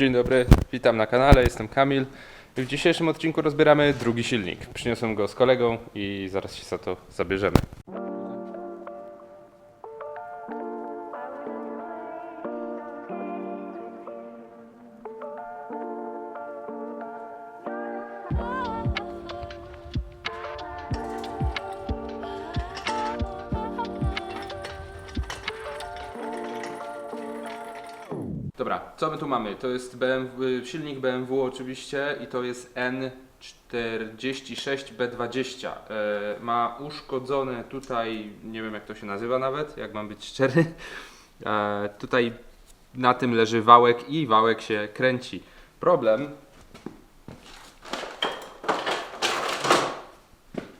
Dzień dobry, witam na kanale, jestem Kamil. W dzisiejszym odcinku rozbieramy drugi silnik. Przyniosłem go z kolegą i zaraz się za to zabierzemy. Mamy? To jest BMW, silnik BMW oczywiście i to jest N46B20. E, ma uszkodzone tutaj, nie wiem jak to się nazywa nawet, jak mam być szczery. E, tutaj na tym leży wałek i wałek się kręci. Problem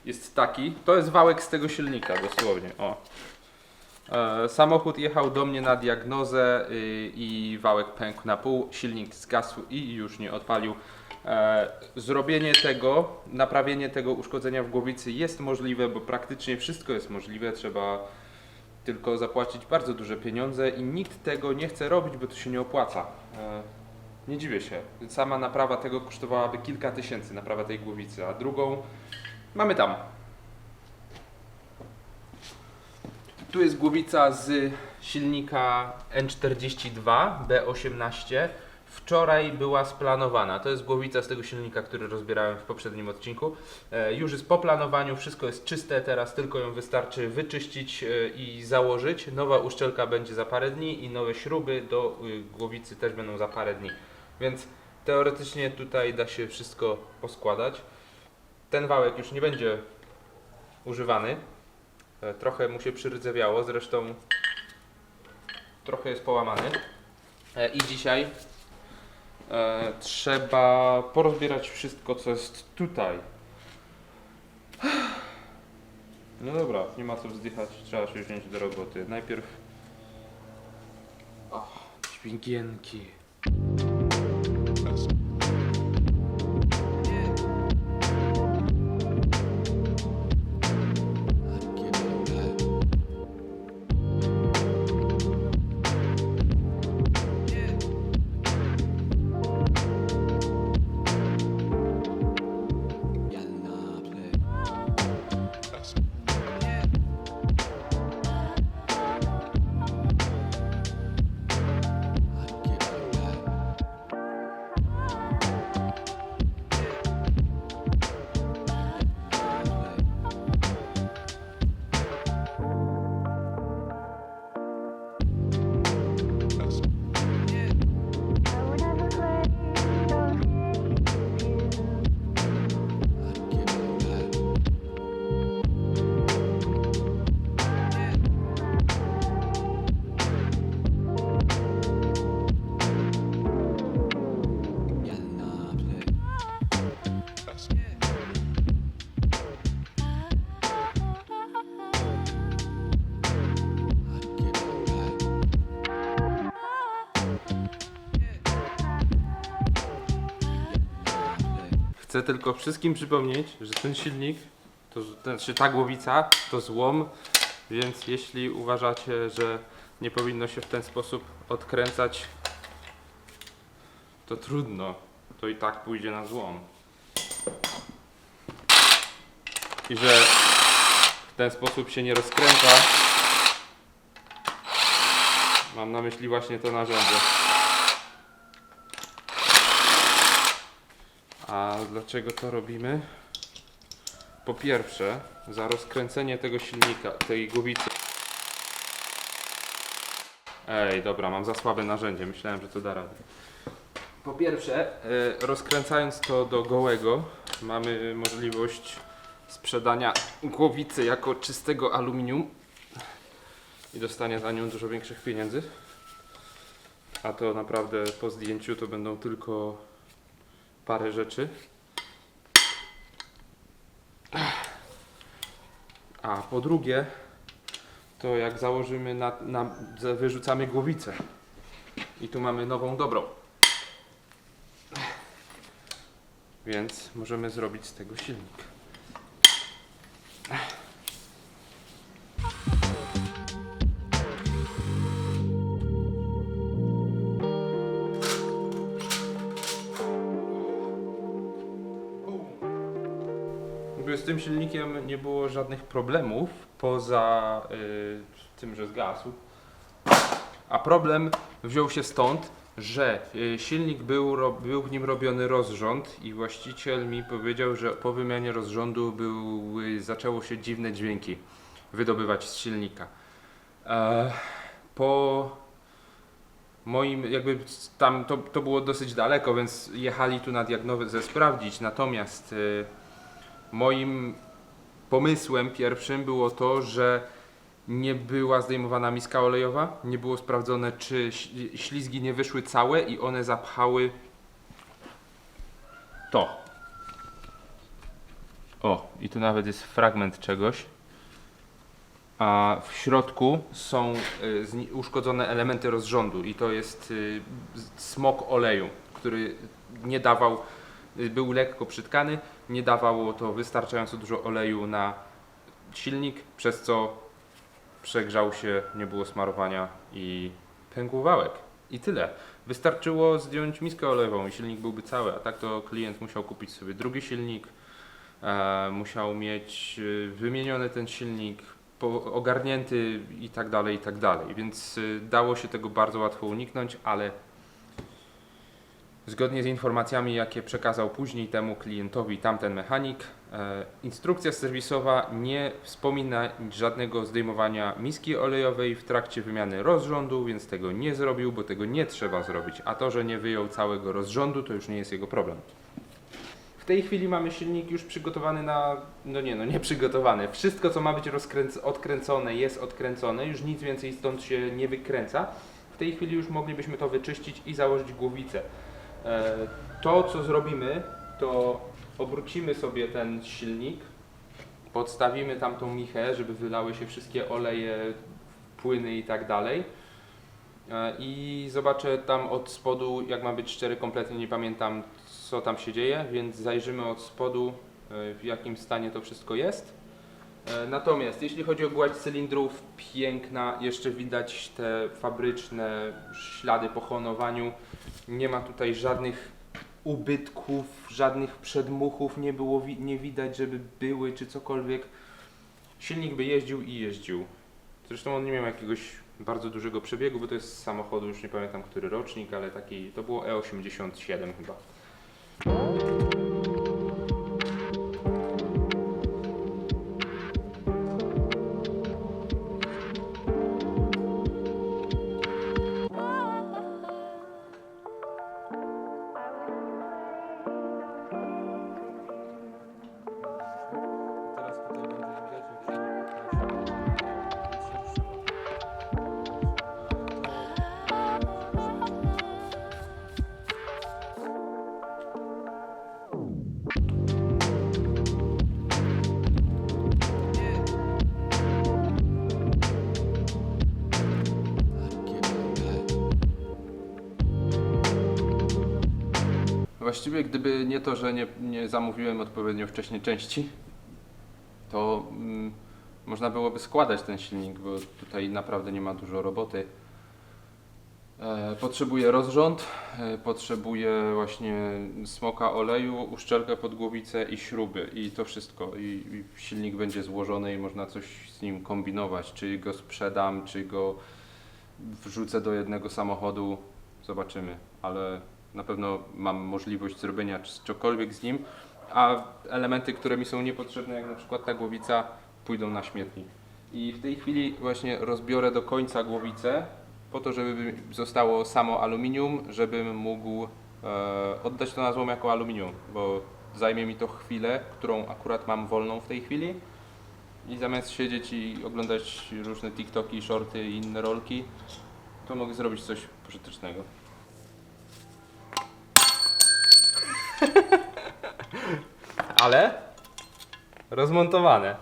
jest taki, to jest wałek z tego silnika dosłownie, o. E, Samochód jechał do mnie na diagnozę y, i wałek pękł na pół, silnik zgasł i już nie odpalił. E, Zrobienie tego, naprawienie tego uszkodzenia w głowicy jest możliwe, bo praktycznie wszystko jest możliwe. Trzeba tylko zapłacić bardzo duże pieniądze i nikt tego nie chce robić, bo to się nie opłaca. E, Nie dziwię się. Sama naprawa tego kosztowałaby kilka tysięcy, naprawa tej głowicy, a drugą mamy tam. Tu jest głowica z silnika N42 B18. Wczoraj była splanowana. To jest głowica z tego silnika, który rozbierałem w poprzednim odcinku. E, już jest po planowaniu, wszystko jest czyste, teraz tylko ją wystarczy wyczyścić e, i założyć. Nowa uszczelka będzie za parę dni i nowe śruby do y, głowicy też będą za parę dni. Więc teoretycznie tutaj da się wszystko poskładać. Ten wałek już nie będzie używany. E, Trochę mu się przyrydzewiało, zresztą trochę jest połamany. E, I dzisiaj e, trzeba porozbierać wszystko, co jest tutaj. No dobra, nie ma co wzdychać, trzeba się wziąć do roboty. Najpierw... O, dźwigienki. Chcę tylko wszystkim przypomnieć, że ten silnik, to znaczy ta głowica, to złom, więc jeśli uważacie, że nie powinno się w ten sposób odkręcać, to trudno, to i tak pójdzie na złom. I że w ten sposób się nie rozkręca, mam na myśli właśnie to narzędzie. A dlaczego to robimy? Po pierwsze, za rozkręcenie tego silnika, tej głowicy. Ej, dobra, mam za słabe narzędzie, myślałem, że to da radę. Po pierwsze, e, rozkręcając to do gołego, mamy możliwość sprzedania głowicy jako czystego aluminium i dostania za nią dużo większych pieniędzy. A to naprawdę po zdjęciu to będą tylko parę rzeczy. A po drugie, to jak założymy na, na wyrzucamy głowicę. I tu mamy nową dobrą. Więc możemy zrobić z tego silnik. Silnikiem nie było żadnych problemów poza y, tym, że zgasł. A problem wziął się stąd, że y, silnik był, ro, był w nim robiony rozrząd i właściciel mi powiedział, że po wymianie rozrządu zaczęło się dziwne dźwięki wydobywać z silnika. E, po moim, jakby tam to, to było dosyć daleko, więc jechali tu na diagnozę sprawdzić. Natomiast y, moim pomysłem pierwszym było to, że nie była zdejmowana miska olejowa, nie było sprawdzone, czy ślizgi nie wyszły całe i one zapchały to. O, i tu nawet jest fragment czegoś. A w środku są y, uszkodzone elementy rozrządu i to jest y, smok oleju, który nie dawał, był lekko przytkany, nie dawało to wystarczająco dużo oleju na silnik, przez co przegrzał się, nie było smarowania i pękł wałek. I tyle. Wystarczyło zdjąć miskę olejową i silnik byłby cały, a tak to klient musiał kupić sobie drugi silnik, e, musiał mieć e, wymieniony ten silnik, ogarnięty i tak dalej, i tak dalej. Więc e, dało się tego bardzo łatwo uniknąć, ale Zgodnie z informacjami, jakie przekazał później temu klientowi tamten mechanik, e, instrukcja serwisowa nie wspomina żadnego zdejmowania miski olejowej w trakcie wymiany rozrządu, więc tego nie zrobił, bo tego nie trzeba zrobić. A to, że nie wyjął całego rozrządu, to już nie jest jego problem. W tej chwili mamy silnik już przygotowany na. No nie, no nie przygotowany. Wszystko, co ma być odkręcone, jest odkręcone, już nic więcej stąd się nie wykręca. W tej chwili już moglibyśmy to wyczyścić i założyć głowicę. E, To, co zrobimy, to obrócimy sobie ten silnik, podstawimy tam tą michę, żeby wylały się wszystkie oleje, płyny i tak dalej. E, I zobaczę tam od spodu, jak mam być szczery, kompletnie nie pamiętam, co tam się dzieje, więc zajrzymy od spodu, e, w jakim stanie to wszystko jest. E, Natomiast jeśli chodzi o gładź cylindrów, piękna, jeszcze widać te fabryczne ślady po honowaniu. Nie ma tutaj żadnych ubytków, żadnych przedmuchów, nie było nie widać, żeby były czy cokolwiek. Silnik by jeździł i jeździł. Zresztą on nie miał jakiegoś bardzo dużego przebiegu, bo to jest samochodu, już nie pamiętam który rocznik, ale taki, to było E87 chyba. Właściwie gdyby nie to, że nie, nie zamówiłem odpowiednio wcześniej części, to mm, można byłoby składać ten silnik, bo tutaj naprawdę nie ma dużo roboty. E, potrzebuje rozrząd, e, potrzebuje właśnie smoka oleju, uszczelkę pod głowicę i śruby i to wszystko. I, I silnik będzie złożony i można coś z nim kombinować, czy go sprzedam, czy go wrzucę do jednego samochodu, zobaczymy, ale na pewno mam możliwość zrobienia c- cokolwiek z nim, a elementy, które mi są niepotrzebne, jak na przykład ta głowica, pójdą na śmietnik. I w tej chwili właśnie rozbiorę do końca głowicę, po to, żeby zostało samo aluminium, żebym mógł e, oddać to na złom jako aluminium, bo zajmie mi to chwilę, którą akurat mam wolną w tej chwili. I zamiast siedzieć i oglądać różne TikToki, shorty i inne rolki, to mogę zrobić coś pożytecznego. Ale rozmontowane.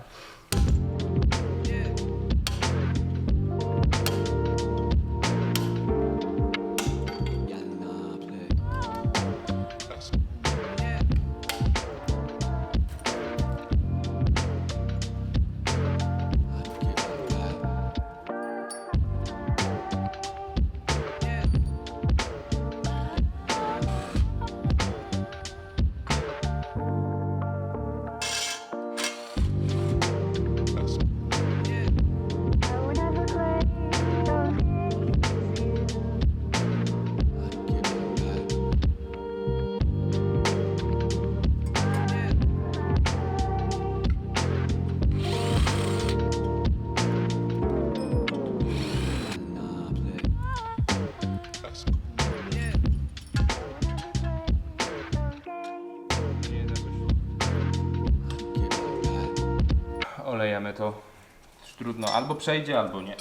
Trudno. Albo przejdzie, albo nie.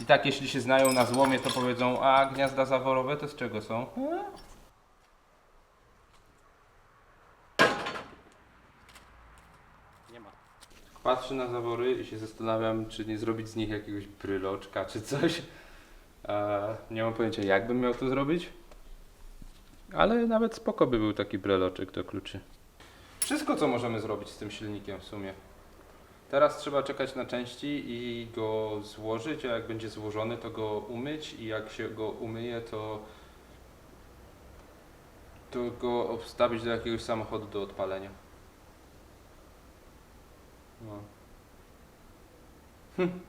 I tak, jeśli się znają na złomie, to powiedzą, a gniazda zaworowe to z czego są? Nie ma. Patrzę na zawory i się zastanawiam, czy nie zrobić z nich jakiegoś bryloczka czy coś. E, nie mam pojęcia, jak bym miał to zrobić. Ale nawet spoko by był taki breloczek do kluczy. Wszystko, co możemy zrobić z tym silnikiem w sumie. Teraz trzeba czekać na części i go złożyć, a jak będzie złożony, to go umyć i jak się go umyje, to to go obstawić do jakiegoś samochodu do odpalenia. No. Hm.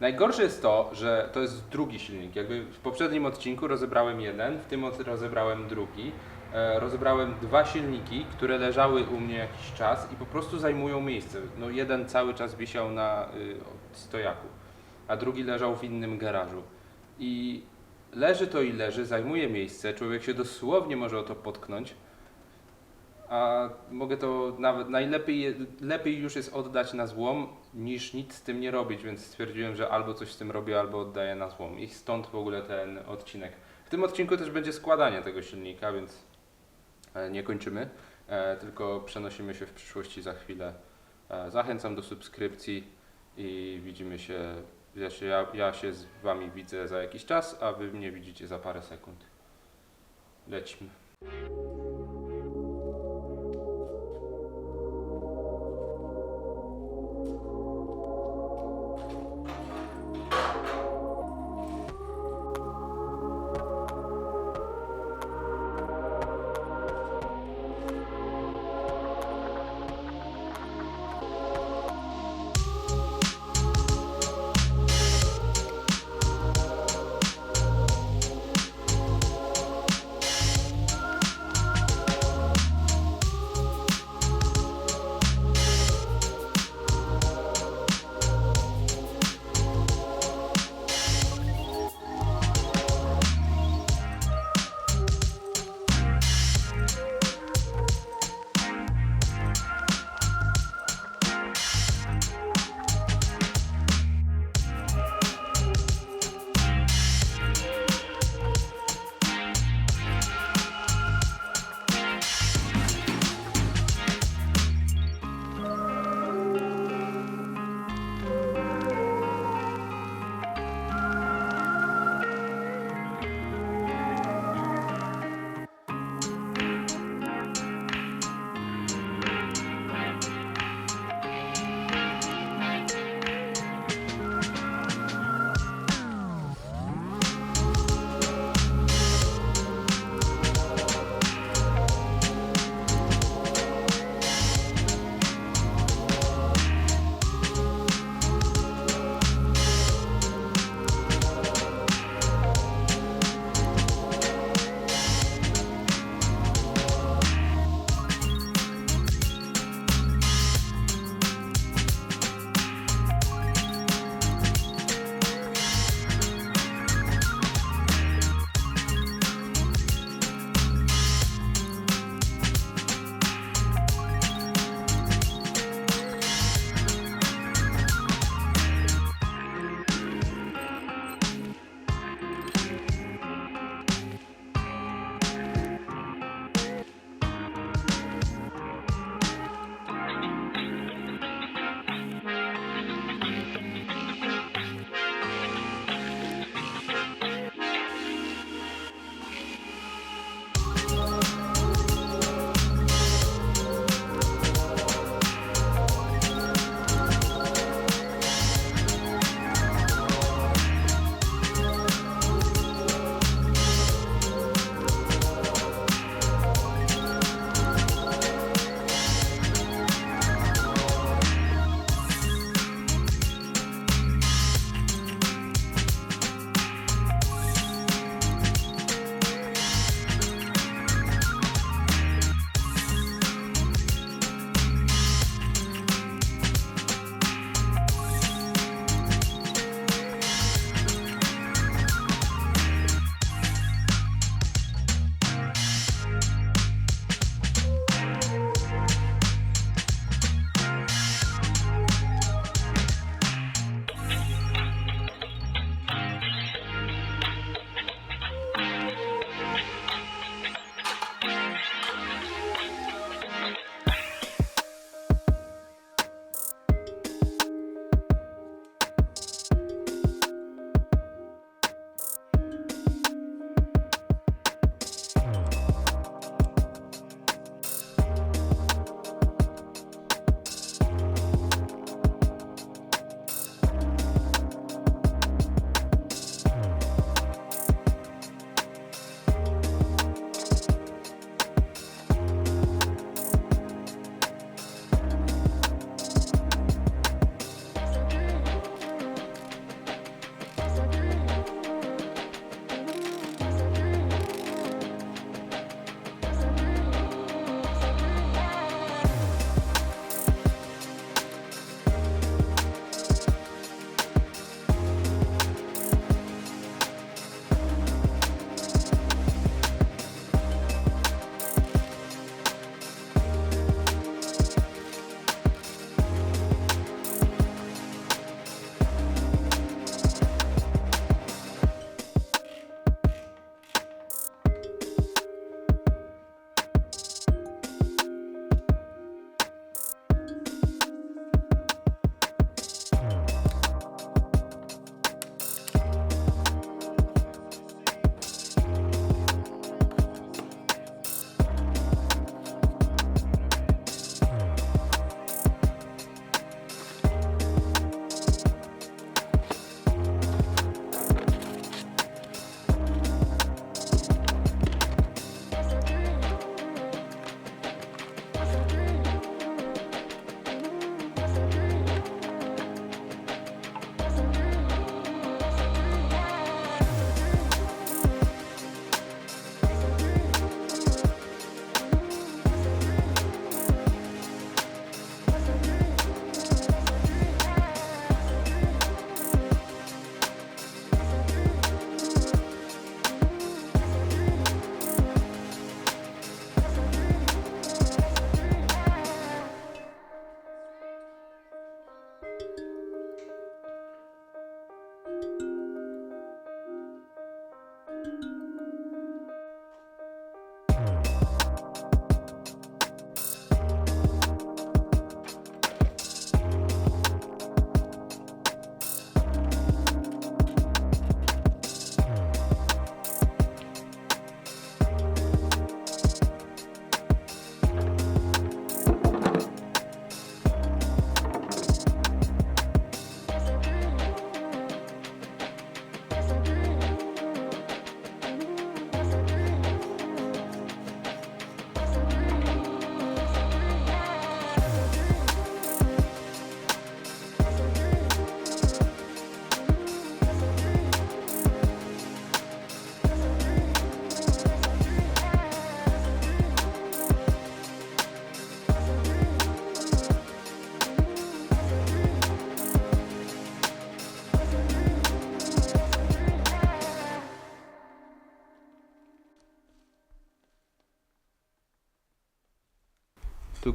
Najgorsze jest to, że to jest drugi silnik. Jakby w poprzednim odcinku rozebrałem jeden, w tym rozebrałem drugi. E, rozebrałem dwa silniki, które leżały u mnie jakiś czas i po prostu zajmują miejsce. No jeden cały czas wisiał na y, stojaku, a drugi leżał w innym garażu. I leży to i leży, zajmuje miejsce, człowiek się dosłownie może o to potknąć. A mogę to nawet najlepiej lepiej już jest oddać na złom niż nic z tym nie robić, więc stwierdziłem, że albo coś z tym robię, albo oddaję na złom. I stąd w ogóle ten odcinek. W tym odcinku też będzie składanie tego silnika, więc nie kończymy, e, tylko przenosimy się w przyszłości za chwilę. E, Zachęcam do subskrypcji i widzimy się. Ja się, ja, ja się z Wami widzę za jakiś czas, a Wy mnie widzicie za parę sekund. Lecimy.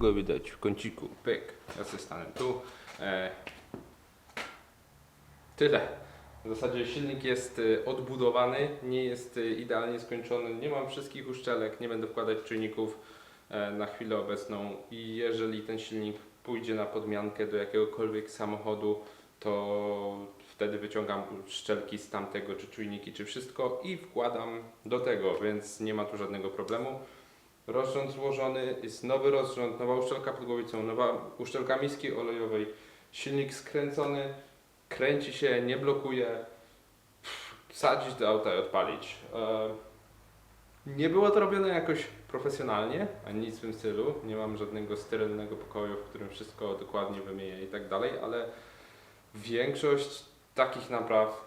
Go widać w kąciku. Pyk. Ja sobie stanę tu. E, tyle. W zasadzie silnik jest y, odbudowany, nie jest y, idealnie skończony, nie mam wszystkich uszczelek, nie będę wkładać czujników e, na chwilę obecną i jeżeli ten silnik pójdzie na podmiankę do jakiegokolwiek samochodu, to wtedy wyciągam szczelki z tamtego, czy czujniki, czy wszystko i wkładam do tego, więc nie ma tu żadnego problemu. Rozrząd złożony, jest nowy rozrząd, nowa uszczelka pod głowicą, nowa uszczelka miski olejowej, silnik skręcony, kręci się, nie blokuje, wsadzić do auta i odpalić. E, Nie było to robione jakoś profesjonalnie, ani nic w tym stylu. Nie mam żadnego sterylnego pokoju, w którym wszystko dokładnie wymienię i tak dalej, ale większość takich napraw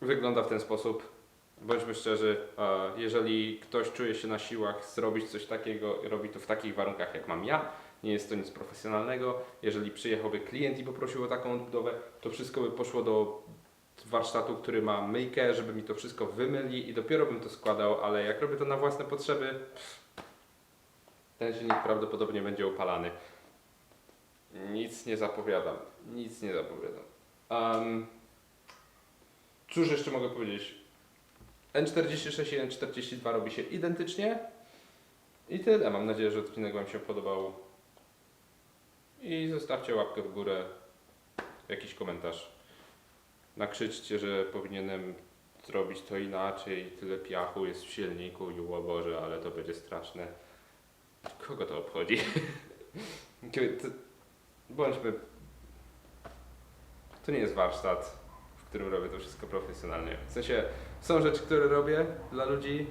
wygląda w ten sposób. Bądźmy szczerzy, jeżeli ktoś czuje się na siłach zrobić coś takiego, robi to w takich warunkach jak mam ja, nie jest to nic profesjonalnego. Jeżeli przyjechałby klient i poprosił o taką odbudowę, to wszystko by poszło do warsztatu, który ma myjkę, żeby mi to wszystko wymyli i dopiero bym to składał, ale jak robię to na własne potrzeby, ten silnik prawdopodobnie będzie opalany. Nic nie zapowiadam, nic nie zapowiadam. Um, cóż jeszcze mogę powiedzieć? N46 i N42 robi się identycznie i tyle. Mam nadzieję, że odcinek Wam się podobał. I zostawcie łapkę w górę, jakiś komentarz. Nakrzyczcie, że powinienem zrobić to inaczej, tyle piachu jest w silniku i o Boże, ale to będzie straszne. Kogo to obchodzi? Bądźmy... To nie jest warsztat, w którym robię to wszystko profesjonalnie. W sensie, są rzeczy, które robię dla ludzi,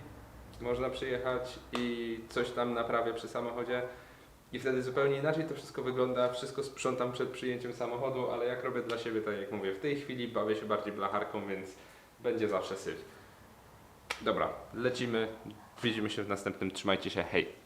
można przyjechać i coś tam naprawię przy samochodzie. I wtedy zupełnie inaczej to wszystko wygląda, wszystko sprzątam przed przyjęciem samochodu, ale jak robię dla siebie, tak jak mówię, w tej chwili bawię się bardziej blacharką, więc będzie zawsze syf. Dobra, lecimy, widzimy się w następnym, trzymajcie się, hej!